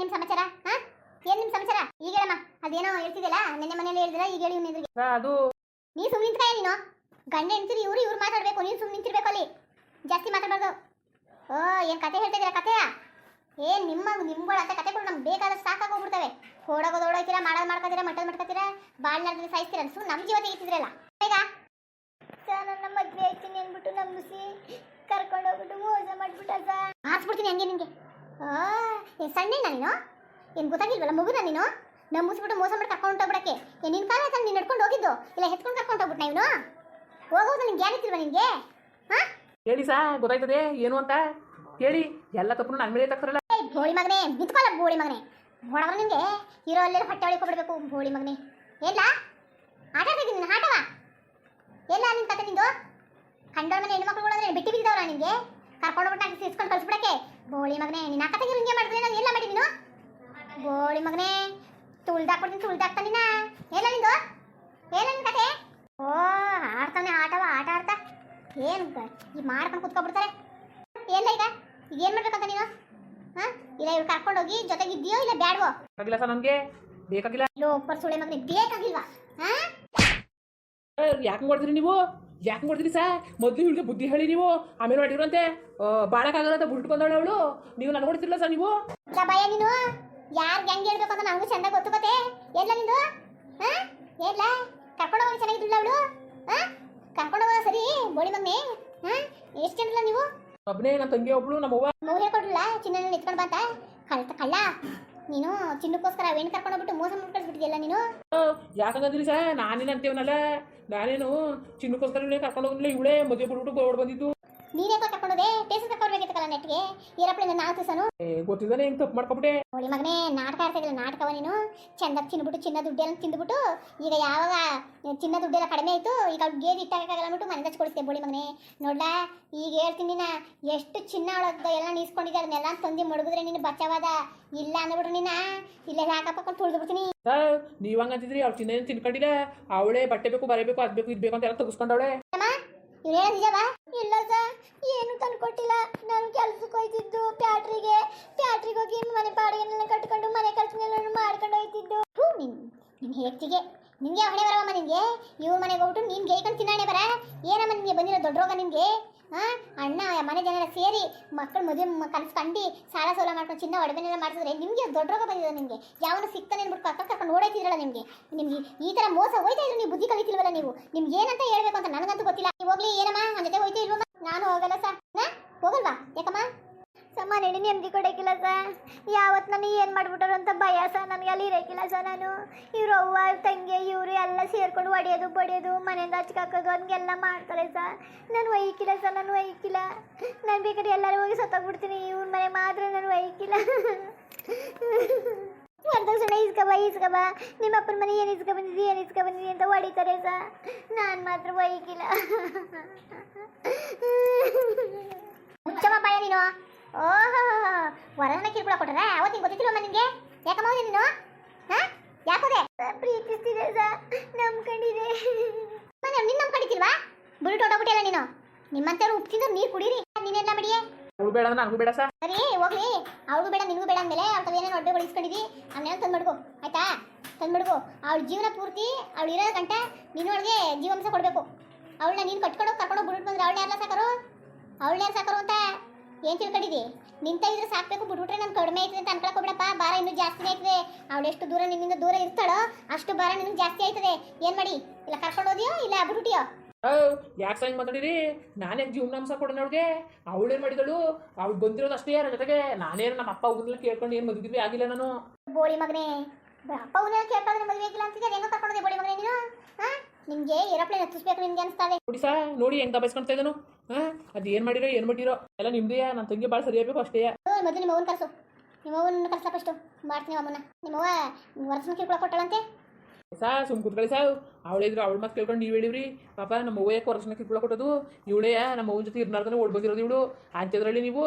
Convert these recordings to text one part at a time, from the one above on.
ನಿಮ್ ಸಮಾಚಾರ? ಹಾ? ಏನ್ ನಿಮ್ ಸಮಾಚಾರ? ಈಗ ಹೇಳಮ್ಮ. ಅದೇನೋ ಹೇಳ್ತಿದ್ಯಲ್ಲ? ನಿನ್ನೆ ಮನೇಲಿ ಹೇಳಿದ್ರ ಈಗ ಹೇಳಿ ಇವ್ನ ಎದುರಿಗೆ ಅದು. ನೀ ಸುಮ್ಮನೆ ನಿಂತ್ಕಾಯ ನೀನು? ಗಂಡ ಹೆಂಡ್ತಿರು ಇವ್ರು ಇವ್ರು ಮಾತಾಡ್ಬೇಕು. ನೀನು ಸುಮ್ಮನೆ ನಿಂತಿರ್ಬೇಕು ಅಲ್ಲಿ. ಜಾಸ್ತಿ ಮಾತಾಡ್ಬಾರ್ದು. ಓ ಏನ್ ಕತೆ ಹೇಳ್ತಿದ್ದೀರಾ ಕತೆಯ? ಏನ್ ನಿಮ್ಮ ನಿಮ್ಗಳ ಅಂತ ಕತೆಗಳು ನಮ್ಗೆ ಬೇಕಾದ ಸಾಕಾಗೋಗ್ಬಿಡ್ತವೆ ಓಡೋಗೋದು ಓಡೋಯ್ತೀರಾ ಮಾಡೋದು ಮಾಡ್ಕೋತೀರಾ ಮಟ್ಟದ್ ಮಾಡ್ಕೋತೀರಾ ಬಾಳ್ ನಡೆದ್ರೆ ಸಾಯಿಸ್ತೀರ ಸುಮ್ಮನೆ ನಮ್ಮ ಜೀವ ತೆಗಿತಿದ್ರಲ್ಲ ಈಗ? ಸರ್ ನನ್ನ ಮದ್ವೆ ಆಯ್ತೀನಿ ಅಂದ್ಬಿಟ್ಟು ನಂಬಿಸಿ ಕರ್ಕೊಂಡು ಹೋಗ್ಬಿಟ್ಟು ಮೋಸ ಮಾಡ್ಬಿಟ್ಟ ಸರ್ ಹಾಕ್ಸ್ಬಿಡ್ತೀನಿ ಹಂಗೆ ನಿಂಗೆ. ಸಣ್ಣ ನೀನು ಏನ್ ಗೊತ್ತಾಗಿಲ್ವಲ್ಲ ಮಗುನ ನೀನು ನಂಬಿಸ್ಬಿಟ್ಟು ಮೋಸ ಮಾಡಿ ಕರ್ಕೊಂಡು ಹೋಗ್ಬಿಡಕ್ಕೆ. ಏನ್ ನಿನ್ ಕಾಲ ನೀನು ನಡ್ಕೊಂಡು ಹೋಗಿದ್ದು? ಇಲ್ಲ ಹೆತ್ಕೊಂಡು ಕರ್ಕೊಂಡು ಹೋಗ್ಬಿಟ್ಟು ಇವನು? ಹೋಗೋದು ನಿಂಗೆ ಏನಿತ್ತಿಲ್ವ ನಿನಗೆ ಹಾ ಹೇಳಿ ಸಾ ಗೊತ್ತಾಯ್ತದೆ ಏನು ಅಂತ? ಹೇಳಿ ಎಲ್ಲ ತಪ್ಪು ನನ್ನ ಮೇಲೆ ತಕ್ಕರಲ್ಲ ಬೋಳಿ ಮಗನೇ ನಿಂತ್ಕೊಳ್ಳ ಬೋಳಿ ಮಗನೇ. ಹೊಡವ ನಿಮಗೆ ಇರೋ ಅಲ್ಲೇ ಹೊಟ್ಟೆ ಒಳಗೆ ಕೊಡ್ಬೇಕು ಬೋಳಿ ಮಗನೇ. ಎಲ್ಲ? ಆಟ ನೀನು ಆಟವ? ಎಲ್ಲ ನಿನ್ ಕತೆ ನಿಂದು? ಕಂಡೋಳ ಮನೆ ಹೆಣ್ಣು ಅಂದ್ರೆ ಬಿಟ್ಟಿ ಬಿದ್ದವ್ರ ನಿಂಗೆ? ಕರ್ಕೊಂಡು ಹೋಗ್ಬಿಟ್ಟು ಇಸ್ಕೊಂಡು ಕಳ್ಸ್ಬಿಡಕ್ಕೆ. ಬೋಳಿ ಮಗನೇ ನಿನ್ನ ಕತೆಗೆ ಹಿಂಗೆ ಮಾಡಿದ್ರೆ ನಾನು ಎಲ್ಲ ಮಾಡಿ ನೀನು? ಬೋಳಿ ಮಗನೇ ತುಳ್ದಾಕ್ಬಿಡ್ತೀನಿ ತುಳ್ದಾಕ್ತಾ ನಿನ್ನ ಎಲ್ಲ ನಿಂದು? ಏನ ನಿನ್ ಕತೆ? ಓ ಆಡ್ತಾನೆ ಆಟವ ಆಟ ಆಡ್ತಾ? ಏನು ಈ ಮಾಡ್ಕೊಂಡು ಕುತ್ಕೊಬಿಡ್ತಾರೆ. ಎಲ್ಲ ಈಗ ಈಗ ಏನು ಮಾಡ್ಬೇಕಂತ ನೀನು? ಹಾ? ಇಲ್ಲ ಇವ್ರು ಕರ್ಕೊಂಡೋಗಿ ಜೊತೆಗಿದ್ದೀಯೋ ಇಲ್ಲ ಬ್ಯಾಡ್ವೋ? ಬೇಕಾಗಿಲ್ಲ ಸರ್ ನನಗೆ ಬೇಕಾಗಿಲ್ಲ. ಲೋಪರ್ ಸುಳೆ ಮಗನಿಗೆ ಬೇಕಾಗಿಲ್ವಾ? ಹಾಂ? ಯಾಕೆ ಮಾಡ್ತೀರಿ ನೀವು? ಯಾಕೆ ಮಾಡ್ತೀರಿ ಸಾ ಮೊದಲು ಇವಳಿಗೆ ಬುದ್ಧಿ ಹೇಳಿ ನೀವು. ಆಮೇಲೆ ಮಾಡಿದ್ರಂತೆ ಬಾಳಕ್ಕಾಗಲ್ಲ ಅಂತ ಬಿಟ್ಕೊಂಡವಳು ಅವಳು. ನೀವು ನನಗೆ ಹೊಡ್ತಿರಲ್ಲ ಸರ್ ನೀವು? ಭಯ ನೀನು. ಯಾರು ಹೆಂಗೆ ಹೇಳ್ಬೇಕು ಅಂತ ನನಗೂ ಚಂದ ಗೊತ್ತು ಕತೆ ಎಲ್ಲ ನಿಂದು ಹಾ ಏನ್ಲ ಕರ್ಕೊಂಡು ಹೋಗಿ ಚೆನ್ನಾಗಿದ್ದಿಲ್ಲ ಅವಳು? ಹಾ ಕರ್ಕೊಂಡು ಹೋಗೋ ಸರಿ? ಬೋಳಿ ಮಮ್ಮಿ? ಎಷ್ಟು ಚೆಂದಿಲ್ಲ ನೀವು? ಒಬ್ಬನೇ ನಮ್ಮ ತಂಗಿ ಒಬ್ಳು ನಮ್ಮವ್ವ ಮಗು ಹೇಳ್ಕೊಡ್ರಲ್ಲ ಚಿನ್ನ ನಿಂತ್ಕೊಂಡು ಬಂತ ಕಳ್ತ ಕಳ್ಳ. ನೀನು ಚಿನ್ನಕ್ಕೋಸ್ಕರ ಅವೇನು ಕರ್ಕೊಂಡು ಹೋಗ್ಬಿಟ್ಟು ಮೋಸ ಮಾಡ್ಕೊಳ್ಬಿಟ್ಟಿದ್ಯಲ್ಲ ನೀನು? ಯಾಕಂದ್ರಿ ಸರ್? ನಾನೇನು ಅಂತೇವನಲ್ಲ ನಾನೇನು ಚಿನ್ನಕ್ಕೋಸ್ಕರ ಇವಳೇ ಕರ್ಕೊಂಡು ಹೋಗಿಲ್ಲ ಇವಳೇ ಮದುವೆ ಬಿಟ್ಬಿಟ್ಟು ಓಡ್ ಬಂದಿದ್ದು. ನೀನೇ ಕರ್ಕೊಂಡೋದೆ ಟೇಸ್ಟ್ ಕರ್ಕೊಂಡ್ಬೇಕಿತ್ತಲ್ಲ ನೆಟ್ಗೆ ಈರಪ್ಪಳಿಂದ ನಾಲ್ಕು ದಿವಸನು ಏ, ಗೊತ್ತಿದ್ದಾನೆ ಹೆಂಗ್ ತಪ್ಪು ಮಾಡ್ಕೊಬಿಟ್ಟೆ? ನೋಡಿ ಮಗನೇ ನಾಟಕ ಆಡ್ತಿದ್ದಿಲ್ಲ ನಾಟಕವ ನೀನು. ಚಂದ ತಿನ್ಬಿಟ್ಟು ಚಿನ್ನ ದುಡ್ಡೆಲ್ಲ ತಿಂದ್ಬಿಟ್ಟು ಈಗ ಯಾವಾಗ ಚಿನ್ನ ದುಡ್ಡೆಲ್ಲ ಕಡಿಮೆ ಆಯಿತು ಈಗ ಅವ್ಳು ಗೇಜ್ ಇಟ್ಟಾಗಲ್ಲ ಅಂದ್ಬಿಟ್ಟು ಮನೆ ಹಚ್ಕೊಡಿಸ್ತೆ ಬೋಳಿ ಮಗನೇ. ನೋಡ್ಲ ಈಗ ಹೇಳ್ತೀನಿ ನಾ ಎಷ್ಟು ಚಿನ್ನ ಅವಳದ್ದು ಎಲ್ಲ ನೀಸ್ಕೊಂಡಿದ್ದೆ ಅದನ್ನೆಲ್ಲ ತಂದು ಮಡಗಿದ್ರೆ ನೀನು ಬಚಾವಾದ ಇಲ್ಲ ಅಂದ್ಬಿಟ್ರೆ ನಿನ್ನ. ಇಲ್ಲೇ ಹಾಕಪ್ಪ ತುಳಿದ್ಬಿಡ್ತೀನಿ. ನೀವು ಹಂಗಂತಿದ್ರಿ ಅವ್ಳು ಚಿನ್ನ ತಿನ್ಕೊಂಡಿಲ್ಲ ಅವಳೇ ಬಟ್ಟೆ ಬೇಕು ಬರಬೇಕು ಅದು ಬೇಕು ಇದು ಬೇಕು ಅಂತ ಎಲ್ಲ ತೆಗಿಸ್ಕೊಂಡವಳೆ ಇವ್ರು ನಿಜವಾ? ಇಲ್ಲ ಸರ್. ಏನು ತಂದ್ಕೊಟ್ಟಿಲ್ಲ ನಾನು ಕೆಲ್ಸಕ್ಕೆ ಹೋಯ್ತಿದ್ದು ಪ್ಯಾಟ್ರಿಗೆ. ಫ್ಯಾಟ್ರಿಗೆ ಹೋಗಿ ಮನೆ ಬಾಡಿಗೆನೆಲ್ಲ ಕಟ್ಕೊಂಡು ಮನೆ ಕೆಲಸನೆಲ್ಲ ಮಾಡ್ಕೊಂಡು ಹೋಯ್ತಿದ್ದು. ಹ್ಞೂ ನಿನ್ ನಿನ್ನ ನಿಂಗೆ ಹೊಣೆ ಬರವಮ್ಮ ನಿನಗೆ? ಇವ್ರ ಮನೆಗೆ ಹೋಗ್ಬಿಟ್ಟು ನೀನು ಗೈಕೊಂಡು ತಿನ್ನಾಣೆ ಬರ. ಏನಮ್ಮ ನಿನಗೆ ಬಂದಿರೋ ದೊಡ್ಡ ರೋಗ ನಿನಗೆ? ಅಣ್ಣ ಮನೆ ಜನರ ಸೇರಿ ಮಕ್ಕಳು ಮದುವೆ ಕನಸು ಕಂಡು ಸಾಲ ಸೋಲ ಮಾಡ್ಕೊಂಡು ಚಿನ್ನ ಒಡವೆನೆಲ್ಲ ಮಾಡಿಸಿದ್ರೆ ನಿಮಗೆ ದೊಡ್ಡ ರೋಗ ಬಂದಿದೆ ನಿಮಗೆ. ಯಾವನು ಸಿಗ್ತಾನೆ ಅಂದ್ಬಿಟ್ಟು ಕಕ್ಕ ಕರ್ಕೊಂಡು ಓಡಾಯ್ತಿದ್ರಲ್ಲ ನಿಮಗೆ. ನಿಮಗೆ ಈ ಥರ ಮೋಸ ಹೋಯ್ತಾ ಇದ್ರು ನೀವು ಬುದ್ಧಿ ಕಲಿತಿಲ್ವಲ್ಲ ನೀವು? ನಿಮ್ಗೆ ಏನಂತ ಹೇಳ್ಬೇಕು ಅಂತ ನನಗಂತೂ ಗೊತ್ತಿಲ್ಲ. ನೀವು ಹೋಗ್ಲಿ, ಏನಮ್ಮ, ನನ್ನ ಜೊತೆ ಹೋಯ್ತಾ ಇಲ್ವಮ್ಮ? ನಾನು ಹೋಗಲ್ಲ ಸರ್ ನಾ ಹೋಗಲ್ವಾ ಯಾಕಮ್ಮ ನೆನೆ ನೆಮ್ಮದಿ ಕೊಡೋಕ್ಕಿಲ್ಲ ಸರ್ ಯಾವತ್ತು ನಾನು ಏನು ಮಾಡ್ಬಿಟ್ಟರು ಅಂತ ಭಯ ಸ? ನನಗೆ ಅಲ್ಲಿ ಇರೋಕ್ಕಿಲ್ಲ ಸ ನಾನು. ಇವ್ರು ಅವ್ವ ತಂಗಿ, ಇವರು ಎಲ್ಲ ಸೇರ್ಕೊಂಡು ಹೊಡೆಯೋದು, ಬಡಿಯೋದು, ಮನೆಯಿಂದ ಹಚ್ಕಾಕೋದು ಹಂಗೆಲ್ಲ ಮಾಡ್ತಾರೆ ಸರ್ ನಾನು ಒಯ್ಕಿಲ್ಲ ಸರ್ ನಾನು ಒಯ್ಕಿಲ್ಲ ನಾನು ಬೇಕಾದ್ರೆ ಎಲ್ಲರೂ ಹೋಗಿ ಸತ್ತೋಗ್ಬಿಡ್ತೀನಿ. ಇವ್ರ ಮನೆ ಮಾತ್ರ ನಾನು ಒಯ್ಕಿಲ್ಲ ವರದಕ್ಷಿಣೆ ಇಸ್ಕಬ ಇಸ್ಕಬ ನಿಮ್ಮ ಅಪ್ಪನ ಮನೆ ಏನು ಇಸ್ಕ ಬಂದಿದ್ದಿ, ಏನು ಇಸ್ಕ ಬಂದಿದ್ದಿ ಅಂತ ಹೊಡಿತಾರೆ ಸ. ನಾನು ಮಾತ್ರ ಒಯ್ಕಿಲ್ಲ ಮುಚ್ಚಮ್ಮ ನೀನು. ಓಹೋ ವರನ ಕಿರುಕುಳ ಕೊಟ್ರೆ ಅವತ್ತಿಗೆ ಗೊತ್ತಿಲ್ವಮ್ಮ ನಿಮಗೆ? ಯಾಕಮ್ಮ ಹೋದೆ ನೀನು? ಹಾ? ಯಾಕೋದೆ ಪ್ರೀತಿಸ್ತಿದೆ ಸರ್ ನಂಬ್ಕೊಂಡಿದೆ. ಮನೆ ನಿನ್ನ ನಂಬ್ಕೊಂಡಿದ್ದಿಲ್ವಾ? ಬಿಟ್ಟು ಹೊಟ್ಟೋಗ್ಬಿಟ್ಟಿಲ್ಲ ನೀನು? ನಿಮ್ಮಂತವ್ರು ಉಪ್ಪು ತಿಂದು ನೀರು ಕುಡೀರಿ. ನೀನೆಲ್ಲ ಮಾಡಿಯೇ ಅವಳು ಬೇಡ ಅಂದ್ರೆ ನನಗೂ ಬೇಡ ಸರ್. ಸರಿ ಹೋಗ್ಲಿ. ಅವಳಿಗೂ ಬೇಡ ನಿನಗೂ ಬೇಡ ಅಂದಮೇಲೆ ಅವ್ರ ಏನೇನು ಒಡ್ಡೆ ಇಸ್ಕೊಂಡಿದ್ದಿ ಅವನ್ನೆಲ್ಲ ತಂದು ಮಡ್ಕೋ ಆಯ್ತಾ? ತಂದು ಮಡ್ಕೋ ಅವಳ ಜೀವನ ಪೂರ್ತಿ ಅವಳು ಇರೋ ಗಂಟ ನಿನ್ನೊಳಗೆ ಜೀವಾಂಶ ಕೊಡಬೇಕು. ಅವಳನ್ನ ನೀನು ಕಟ್ಕೊಂಡು ಕರ್ಕೊಂಡು ಬಿಟ್ಬಿಟ್ಟು ಬಂದ್ರೆ ಅವಳನ್ನ ಯಾರಲ್ಲ ಸಾಕರು? ಅವಳನ್ನ ಯಾರು ಸಾಕರು ಅಂತ? ಏನು ತಿಳ್ಕೊಂಡಿದ್ದಿ ನಿಂತ ಇದ್ರೆ ಸಾಕ್ಬೇಕು ಬಿಟ್ಬಿಟ್ರೆ ನಾನು ಕಡಿಮೆ ಆಯ್ತದೆ ಅಂತ ಅನ್ಕೊಳಕೋಬಿಡಪ್ಪ ಭಾರ ಇನ್ನೂ ಜಾಸ್ತಿ ಆಯ್ತದೆ ಅವಳು ಎಷ್ಟು ದೂರ ನಿನ್ನಿಂದ ದೂರ ಇರ್ತಾಳೋ ಅಷ್ಟು ಭಾರ ನಿನಗೆ ಜಾಸ್ತಿ ಆಯ್ತದೆ ಏನು ಮಾಡಿ? ಇಲ್ಲ ಕರ್ಕೊಂಡು ಹೋದಿಯೋ ಇಲ್ಲ ಬಿಟ್ಬಿಟ್ಟಿಯೋ? ಯಾಕೆ ಸಂಗ್ ಮಾತಾಡಿರಿ? ನಾನೇ ಜೀವನಾಂಶ ಕೊಡೋಣ ಅವಳಿಗೆ. ಅವಳೇನು ಮಾಡಿದಳು. ಅವಳು ಬಂದಿರೋದು ಅಷ್ಟೇ ಯಾರ ಜೊತೆಗೆ? ನಾನೇನು ನಮ್ಮ ಅಪ್ಪ ಹೋಗಿಲ್ಲ ಕೇಳ್ಕೊಂಡು ಏನು ಮದುವೆ ಆಗಿಲ್ಲ ನಾನು. ಬೋಳಿ ಮಗನೇ ಅಪ್ಪ ಅವನ ಕೇಳ್ಕೊಂಡ್ರೆ ಮದುವೆ ಆಗಿಲ್ಲ ಅಂತ ಹೆಂಗ ಕರ್ಕೊಂಡೋದೆ ಬೋಳಿ ಮಗನೇ ನೀನು? ಹಾ ನಿಮ್ಗೆ ಏರೋಪ್ಲೇನ್ ಹತ್ತಿಸ್ಬೇಕು ನಿಮ್ಗೆ ಅನಿಸ್ತದೆ ನೋಡಿ ಸಾ ನೋಡಿ ಹೆಂಗೆ ದಬಾಯಿಸ್ಕೊಂತ ಇದ್ದನು. ಹಾಂ ಅದು ಏನು ಮಾಡಿರೋ ಏನ್ ಮಾಡಿರೋ ಎಲ್ಲ ನಿಮ್ದೇ ನನ್ನ ತಂಗಿ ಭಾಳ ಸರಿಯಾಗಬೇಕು ಅಷ್ಟೇ. ಮೊದಲು ನಿಮ್ಮ ಅವ್ವನ ಕರ್ಸು. ನಿಮ್ಮ ಅವ್ವನ ಕರ್ಸಪ್ಪ ಅಷ್ಟು ಮಾಡ್ತೀನಿ ಅಮ್ಮನ ನಿಮ್ಮವ್ವ ವರ್ಷನ ಕಿರ್ಕೊಳ ಕೊಟ್ಟಳಂತೆ? ಸಾ ಸುಮ್ ಕುತ್ಕೊಳ್ಳಿ ಸಾವು. ಅವಳಿದ್ರು ಅವಳ ಮತ್ತೆ ಕೇಳ್ಕೊಂಡು ನೀವು ಹೇಳಿವ್ರಿ. ಪಾಪ ನಮ್ಮ ಅವ್ವ ಯಾಕೆ ವರ್ಷನ ಕಿಟ್ಕೊಳ ಕೊಟ್ಟದು? ಇವಳೇ ನಮ್ಮ ಅವ್ವನ ಜೊತೆ ಇರ್ನಾರ್ದನೆ ಓಡ್ ಬಂದಿರೋದು ಇವಳು. ಅಂತಿದ್ರಲ್ಲಿ ನೀವು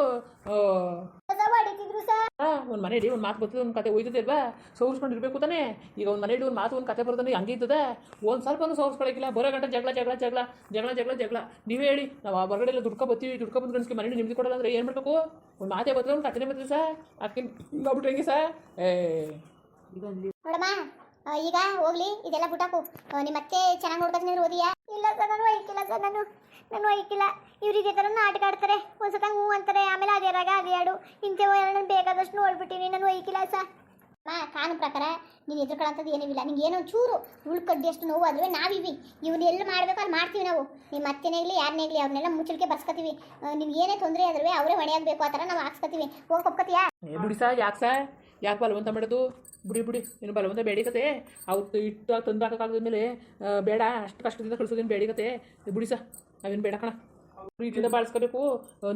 ಆ, ಹೊಸ ಹೊಡಿತಿದ್ರು ಸಾ ಒಂದು ಒಂದು ಮಾತು ಬರ್ತದೆ ಒಂದು ಕತೆ ಹೋಯ್ತದೆ ಅಲ್ವಾ? ಸೋರ್ಸ್ಕೊಂಡು ಇರಬೇಕು ತಾನೇ. ಈಗ ಒಂದು ಮನೇಲಿ ಒಂದು ಮಾತು ಒಂದು ಕತೆ ಬರ್ತದೆ ಹಂಗೆ ಇರ್ತದೆ. ಒಂದು ಸ್ವಲ್ಪನೂ ಸೋರ್ಸ್ಕೊಳಕಿಲ್ಲ ಬರೋ ಗಂಟೆ ಜಗಳ ಜಗಳ ಜಗಳ ಜಗಳ ಜಗಳ ಜಗಳ. ನೀವೇ ಹೇಳಿ ನಾವು ಆ ಹೊರಗಡೆ ಎಲ್ಲ ದುಡ್ಕೊ ಬರ್ತೀವಿ ದುಡ್ಕೊ ಬಂದು ಗಂಡ್ಸ್ಗೆ ಮನೆ ನಿಮ್ದು ಕೊಡಲ್ಲ ಅಂದ್ರೆ ಏನು ಮಾಡಬೇಕು? ಒಂದು ಮಾತೇ ಬರ್ತದೆ ಒಂದು ಕತೆನೇ ಬರ್ತದೆ ಸರ್ ಅದಕ್ಕೆ ಹಿಂಗಾಗ್ಬಿಟ್ರೆ ಹೆಂಗೆ ಸರ್ ಏ. ಈಗ ಹೋಗ್ಲಿ ಇದೆಲ್ಲ ಬಿಟ್ಟಾಕು. ನಿಮ್ಮ ಮತ್ತೆ ಚೆನ್ನಾಗಿ ನೋಡ್ಕೊತೀನಿ ಓದಿಯಾ? ಇಲ್ಲ ಸರ್ ನಾನು ಒಯ್ಕಿಲ್ಲ ಸರ್ ನಾನು ನಾನು ಒಯ್ಕಿಲ್ಲ ಇವ್ರು ಇದೇ ಥರ ನಾಟಕ ಆಡ್ತಾರೆ. ಒಂದ್ಸತ ಹ್ಞೂ ಅಂತಾರೆ ಆಮೇಲೆ ಅದೇ ರಾಗ ಅದೇ ಹಾಡು. ಇಂಥವು ನಾನು ಬೇಕಾದಷ್ಟು ನೋಡ್ಬಿಟ್ಟಿನಿ ನಾನು ಒಯ್ಕಿಲ್ಲ ಸರ್. ಮಾ ಕಾನೂನು ಪ್ರಕಾರ ನೀನು ಎದುರ್ಕೊಳ್ಳೋಂಥದ್ದು ಏನಿಲ್ಲ ನಿಂಗೆ ಏನೋ ಚೂರು ಉಳ್ಕಡ್ಡಿ ಅಷ್ಟು ನೋವು ಆದರೆ ನಾವಿವಿ. ಇವ್ನು ಎಲ್ಲಿ ಮಾಡಬೇಕು ಅಲ್ಲಿ ಮಾಡ್ತೀವಿ ನಾವು. ನಿಮ್ಮ ಅತ್ತೆನೇ ಆಗಲಿ ಯಾರನ್ನೇ ಇರಲಿ ಅವ್ರನ್ನೆಲ್ಲ ಮುಚ್ಚಳಿಕೆ ಬರ್ಸ್ಕೊತೀವಿ. ನಿಮ್ಗೆ ಏನೇ ತೊಂದರೆ ಆದ್ರೂ ಅವರೇ ಹೊಣೆ ಆಗಬೇಕು ಆ ಥರ ನಾವು ಹಾಕ್ಸ್ಕೊತೀವಿ. ಹೋಗಿ ಒಪ್ಕೊತೀಯಾ? ಏ ಬಿಡಿ ಸಾ ಯಾಕೆ ಸಾ ಯಾಕೆ ಬಲವಂತ ಮಾಡೋದು ಬಿಡಿ ಬಿಡಿ. ಏನು ಬಲವಂತ ಬೇಡಿಕತೆ ಅವ್ರು ಇಟ್ಟು ತಂದು ಹಾಕೋಕ್ಕಾಗದ್ಮೇಲೆ ಬೇಡ. ಅಷ್ಟು ಕಷ್ಟದಿಂದ ಕಳಿಸೋದೇನು ಬೇಡಿಕತೆ ಬಿಡಿ ಸಾ ನಾವೇನು ಬೇಡ ಕಣ. ಪ್ರೀತಿಯಿಂದ ಬಾಳಿಸ್ಕೋಬೇಕು.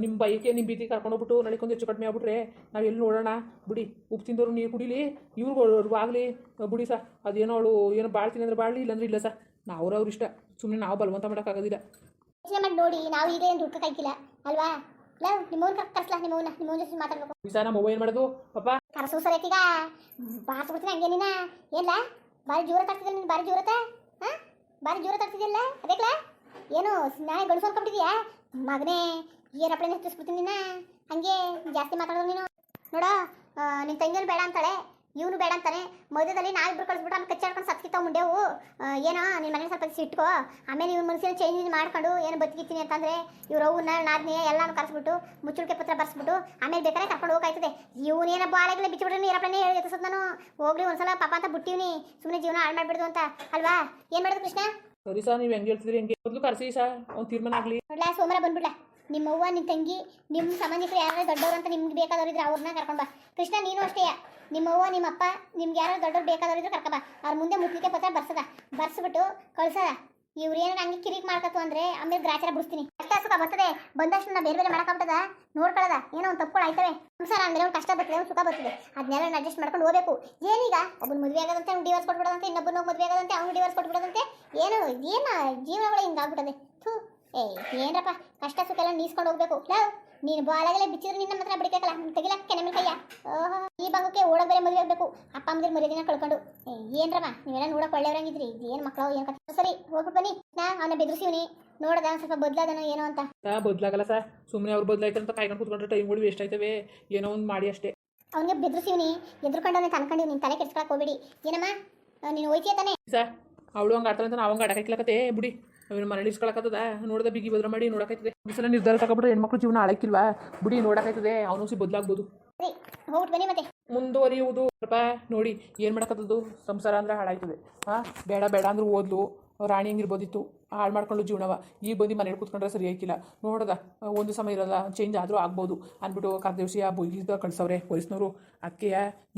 ನಿಮ್ಮ ಬೈಕೆ ನಿಮ್ಮ ಬೀದಿ ಕರ್ಕೊಂಡೋಗ್ಬಿಟ್ಟು ನಡಿಕೊಂಡು ಹೆಚ್ಚು ಕಡಿಮೆ ಆಗ್ಬಿಟ್ರೆ ನಾವು ಎಲ್ಲಿ ನೋಡೋಣ? ಬಿಡಿ. ಉಪ್ಪು ತಿಂದವರು ನೀರು ಕುಡಿಲಿ. ಇವ್ರಿಗೂ ಆಗಲಿ. ಬಿಡಿ ಸಾ ಅದೇನೋ ಅವಳು ಏನೋ ಬಾಳ್ತೀನಿ ಅಂದ್ರೆ ಬಾಳಲಿ, ಇಲ್ಲಾಂದ್ರೆ ಇಲ್ಲ ಸಾ ನಾವು ಅವ್ರವ್ರ ಇಷ್ಟ. ಸುಮ್ಮನೆ ನಾವು ಬಲವಂತ ಮಾಡೋಕ್ಕಾಗೋದಿಲ್ಲ ನೋಡಿ. ನಾವು ಈಗ ಏನು ದುಡ್ಡು ಅಲ್ವಾ? ಇಲ್ಲ ನಿಮ್ಮವ್ನ ಕರ್ ಕರ್ಸ್ಲಾ ನಿಮ್ಮವ್ನ ನಿಮ್ಮವ್ನ ಜೊತೆ ಮಾತಾಡ್ಬೇಕು. ಈ ಸಾ ನಮ್ಮ ಏನು ಮಾಡೋದು? ಪಾಪ ಕರಸು ಸರೈತೀಗ ಬಾರ್ಸ್ಬಿಡ್ತೀನಿ ಹಂಗೆ ನೀನ? ಏನ್ಲ? ಭಾರಿ ಜೋರ ತರ್ತಿದ್ದೆ ನೀನು ಭಾರಿ ಜೋರತ ಹಾಂ? ಭಾರಿ ಜೋರ ತರ್ತಿದ್ದಿಲ್ಲ ಅದಕ್ಲ? ಏನು ನಾಳೆ ಅನ್ಕೊಂಡಿದ್ಯಾ ಮಗನೇ ಏರಪ್ಳೆ ಹೆಚ್ಚಿಸ್ಬಿಡ್ತೀನಿ ನಿನ್ನ ಹಂಗೆ ಜಾಸ್ತಿ ಮಾತಾಡೋದು ನೀನು. ನೋಡೋ ನಿನ್ನ ತಂಗಿಯನು ಬೇಡ ಅಂತಾಳೆ. ಇವನು ಬೇಡ ಅಂತಾನೆ. ಮಧ್ಯದಲ್ಲಿ ನಾವಿಬ್ರು ಕಳಿಸ್ಬಿಟ್ಟು ಆಮೇಲೆ ಕಚ್ಚಾಡ್ಕೊಂಡು ಸತ್ಕಿತ್ತಾವ ಮುಂಡೆವು ಏನೋ ನಿನ್ನ ಮನೆ ಸ್ವಲ್ಪ ಸಿಟ್ಕೋ ಆಮೇಲೆ ಇವ್ನ ಮನಸ್ಸಿನ ಚೇಂಜ್ ಮಾಡ್ಕೊಂಡು ಏನು ಬದುಕಿತ್ತೀನಿ ಅಂತಂದ್ರೆ ಇವ್ರ ಅವ್ನ ನಾದ್ನೇ ಎಲ್ಲಾನು ಕರೆಸ್ಬಿಟ್ಟು ಮುಚ್ಚುಳಿಕೆ ಪತ್ರ ಬರ್ಸ್ಬಿಟ್ಟು ಆಮೇಲೆ ಬೇಕಾದ್ರೆ ಕರ್ಕೊಂಡು ಹೋಗಾಯ್ತದೆ. ಇವನೇನ ಬಾಳೆಗಳ ಬಿಚ್ಚಿಬಿಟ್ರೆ ಏರಪ್ಲೇ ಹೇಳಿ ನಾನು ಹೋಗ್ಲಿ ಒಂದ್ಸಲ ಪಾಪ ಅಂತ ಬಿಟ್ಟಿವ್ನಿ. ಸುಮ್ಮನೆ ಜೀವನ ಹಾಳು ಮಾಡ್ಬಿಡ್ದು ಅಂತ. ಅಲ್ವಾ? ಏನು ಮಾಡೋದು ಕೃಷ್ಣ? ಸರಿ ಸರ್ ನೀವು ಹೆಂಗೆ ಹೇಳ್ತಿದ್ರಿ? ಹೆಂಗೆ ಮೊದಲು ಕರೆಸಿ ಸರ್ ಅವ್ನು ತೀರ್ಮಾನ ಆಗಲಿ. ಸೋಮವಾರ ಬಂದ್ಬಿಡ್ಲಾ? ನಿಮ್ಮ ಅವ್ವ ನಿಮ್ಮ ತಂಗಿ ನಿಮ್ಮ ಸಂಬಂಧಿಕರು ಯಾರು ದೊಡ್ಡವರು ಅಂತ ನಿಮ್ಗೆ ಬೇಕಾದವ್ರು ಇದ್ರೆ ಅವ್ರನ್ನ ಕರ್ಕೊಂಡ್ ಬಾ. ಕೃಷ್ಣ, ನೀನು ಅಷ್ಟೇ. ನಿಮ್ಮ ಅವ್ವ ನಿಮ್ಮ ಅಪ್ಪ ನಿಮ್ಗೆ ಯಾರು ದೊಡ್ಡವ್ರು ಬೇಕಾದವ್ರು ಇದ್ರೆ ಕರ್ಕೊಂಡ್ ಬಾ. ಅವ್ರ ಮುಂದೆ ಮುಟ್ಲಿಕ್ಕೆ ಪತ್ರ ಬರ್ಸದ. ಬರ್ಸ್ಬಿಟ್ಟು ಕಳ್ಸದ. ಇವ್ರು ಏನಾರ ಹಂಗೆ ಕಿರಿಕ್ ಮಾಡ್ಕತ್ತು ಅಂದ್ರೆ ಆಮೇಲೆ ಗ್ರಾಚಾರ ಬಿಡಿಸ್ತೀನಿ. ಕಷ್ಟ ಸುಖ ಬರ್ತದೆ. ಬಂದಷ್ಟು ನಾ ಬೇರೆ ಬೇರೆ ಮಾಡಕ್ಕಾಗ್ತದ ನೋಡ್ಕೊಳ್ಳದ ಏನೋ ಒಂದು ತಪ್ಪುಗಳು ಆಯ್ತವೆ. ಸಂಸಾರ ಅಂದ್ರೆ ಒಂದು ಕಷ್ಟ ಬರ್ತದೆ, ಒಂದು ಸುಖ ಬರ್ತದೆ. ಅದನ್ನೆಲ್ಲ ಅಡ್ಜಸ್ಟ್ ಮಾಡ್ಕೊಂಡು ಹೋಗ್ಬೇಕು. ಏನೀಗ? ಒಬ್ಬನ ಮದುವೆ ಆಗದಂತೆ, ಅವ್ನು ಡಿವರ್ಸ್ ಕೊಟ್ಬಿಡೋದಂತೆ, ಇನ್ನೊಬ್ಬನ ಮದುವೆ ಆಗದಂತೆ, ಅವ್ನು ಡಿವರ್ಸ್ ಕೊಟ್ಬಿಡೋದಂತೆ. ಏನು ಏನು, ಜೀವನಗಳು ಹಿಂಗಾಗ್ಬಿಟ್ಟದೆ ಥೂ. ಏ ಏನ್ರಪ್ಪ? ಕಷ್ಟ ಸುಖ ಎಲ್ಲ ನೀಸ್ಕೊಂಡು ಹೋಗ್ಬೇಕು. ಲವ್ ನೀನು ಬಾಳಗಲೇ ಬಿಚ್ಚಿದ್ರೆ ನಿನ್ನ ಮಾತ್ರ ಬಿಡ್ಬೇಕಲ್ಲ ತೆಗಿಲ ಕೆನೆ ಕೈಯ ಓಹೋ ಈ ಭಾಗಕ್ಕೆ ಓಡೋಕ್ ಬೇರೆ ಮದುವೆ ಆಗಬೇಕು. ಅಪ್ಪ ಅಮ್ಮದಿರ ಮರ್ಯಾದಿನ ಕಳ್ಕೊಂಡು. ಏನ್ರಮ್ಮ ನೀವೆಲ್ಲ ನೋಡಕ್ ಒಳ್ಳೆಯವ್ರಂಗಿದ್ರಿ. ಏನು ಮಕ್ಕಳು ಏನು ಕಥೆ? ಸರಿ ಹೋಗ್ಬಿಟ್ಟು ಬನ್ನಿ. ನಾ ಅವನ ಬೆದರಿಸಿವ್ನಿ. ನೋಡದ ಸ್ವಲ್ಪ ಬದಲಾದನೋ ಏನೋ ಅಂತ. ಬದಲಾಗಲ್ಲ ಸರ್ ಸುಮ್ಮನೆ ಅವ್ರು ಬದಲಾಯ್ತಾರೆ ಅಂತ ಕಾಯ್ಕೊಂಡು ಕೂತ್ಕೊಂಡ್ರೆ ಟೈಮ್ಗಳು ವೇಸ್ಟ್ ಆಯ್ತವೆ. ಏನೋ ಒಂದು ಮಾಡಿ ಅಷ್ಟೇ. ಅವನಿಗೆ ಬೆದರಿಸಿವ್ನಿ. ಎದ್ರುಕೊಂಡವನೇ ತನ್ಕೊಂಡಿವ್ ನಿನ್ ತಲೆ ಕೆಡ್ಸ್ಕೊಳಕ್ ಹೋಗ್ಬೇಡಿ. ಏನಮ್ಮ? ನೀನು ಹೋಯ್ತೀಯ ತಾನೆ? ಸರ್ ಅವಳು ಹಂಗೆ ಆಡ್ತಾಳೆ ಅಂತ ನಾವು ಹಂಗೆ ಬಿಡಿ. ಅವನು ಮರಳಿ ಇಸ್ಕೊಳಕತ್ತದ ನೋಡ್ದ ಬಿಗಿ ಬದ್ರ ಮಾಡಿ ನೋಡಕೈತದೆ. ಒಂದ್ಸಲ ಸಲ ನಿರ್ಧಾರ ತಗೊಬಿಟ್ರೆ ಹೆಣ್ಮಕ್ಳು ಜೀವನ ಆಳಕ್ಕಿಲ್ವಾ ಬಿಡಿ ನೋಡಕೈತದೆ ಅವನು ಸಿ ಬದಲಾಗ್ಬೋದು. ಮುಂದುವರಿಯುವುದು. ಸ್ವಲ್ಪ ನೋಡಿ ಏನು ಮಾಡಕತ್ತದ್ದು? ಸಂಸಾರ ಅಂದ್ರೆ ಹಾಳಾಯ್ತದೆ. ಹಾಂ ಬೇಡ ಬೇಡ ಅಂದ್ರೆ ಓದ್ಲು. ರಾಣಿ ಹಂಗಿರ್ಬೋದಿತ್ತು? ಹಾಳು ಮಾಡ್ಕೊಂಡು ಜೀವನವ. ಈಗ ಬಂದು ಮನೇಲಿ ಕೂತ್ಕೊಂಡ್ರೆ ಸರಿ ಆಯ್ಕಿಲ್ಲ. ನೋಡೋದ ಒಂದು ಸಮಯ ಇರಲ್ಲ ಚೇಂಜ್ ಆದರೂ ಆಗ್ಬೋದು ಅಂದ್ಬಿಟ್ಟು ಕರ್ದೇವ್ಸಿ ಆ ಬೊಯ್ಗಿದ ಕಳ್ಸವ್ರೆ, ಪೊಲೀಸ್ನವರು. ಅದಕ್ಕೆ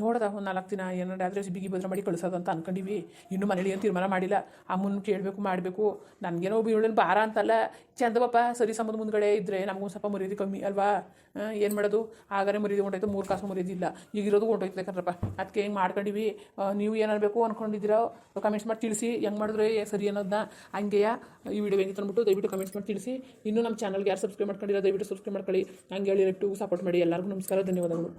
ನೋಡೋದ, ಒಂದು ನಾಲ್ಕು ದಿನ ಏನಾರ ಆದರೆ ಬಿಗಿ ಭದ್ರ ಮಾಡಿ ಕಳಿಸೋದಂತ ಅಂದ್ಕೊಂಡಿವಿ ಇನ್ನೂ ಮನೇಲಿ ಏನು ತೀರ್ಮಾನ ಮಾಡಿಲ್ಲ. ಅಮ್ಮನ ಕೇಳಬೇಕು, ಮಾಡಬೇಕು. ನನಗೇನೋ ಬೀಳಲ್ಲಿ ಭಾರ ಅಂತಲ್ಲ. ಚಂದವಪ್ಪ ಸರಿ ಸಂಬಂಧ ಮುಂದ್ಗಡೆ ಇದ್ದರೆ ನಮಗೂ ಸ್ವಲ್ಪ ಮರ್ಯಾದೆ ಕಮ್ಮಿ ಅಲ್ವಾ? ಏನು ಮಾಡೋದು? ಆಗಲೇ ಮರ್ಯಾದೆ ಹೊಂಟೋಯ್ತು ಮೂರು ಕಾಸು ಮರ್ಯಾದೆ ಇಲ್ಲ. ಈಗಿರೋದು ಹೊಂಟೋಯ್ತು ಕಣ್ರಪ್ಪ. ಅದಕ್ಕೆ ಹೆಂಗೆ ಮಾಡ್ಕೊಂಡಿವಿ? ನೀವು ಏನಾಗಬೇಕು ಅಂದ್ಕೊಂಡಿದ್ದೀರೋ ಕಮೆಂಟ್ಸ್ ಮಾಡಿ ತಿಳಿಸಿ. ಹೆಂಗೆ ಮಾಡಿದ್ರೆ ಸರಿ ಅನ್ನೋದನ್ನ ಹಂಗೆಯ? ಈ ವಿಡಿಯೋ ಹೆಂಗಿತ್ತು ಅಂದ್ಬಿಟ್ಟು ದಯವಿಟ್ಟು ಕಮೆಂಟ್ಸ್ ಮಾಡಿ ತಿಳಿಸಿ. ಇನ್ನೂ ನಮ್ಮ ಚಾನಲ್ಗೆ ಯಾರು ಸಬ್ಸ್ಕ್ರೈಬ್ ಮಾಡ್ಕೊಂಡಿಲ್ಲ, ದಯವಿಟ್ಟು ಸಬ್ಸ್ಕ್ರೈಬ್ ಮಾಡ್ಕೊಳ್ಳಿ. ಹಂಗೆ ಹೇಳಿ ಸಪೋರ್ಟ್ ಮಾಡಿ. ಎಲ್ಲರಿಗೂ ನಮಸ್ಕಾರ, ಧನ್ಯವಾದಗಳು.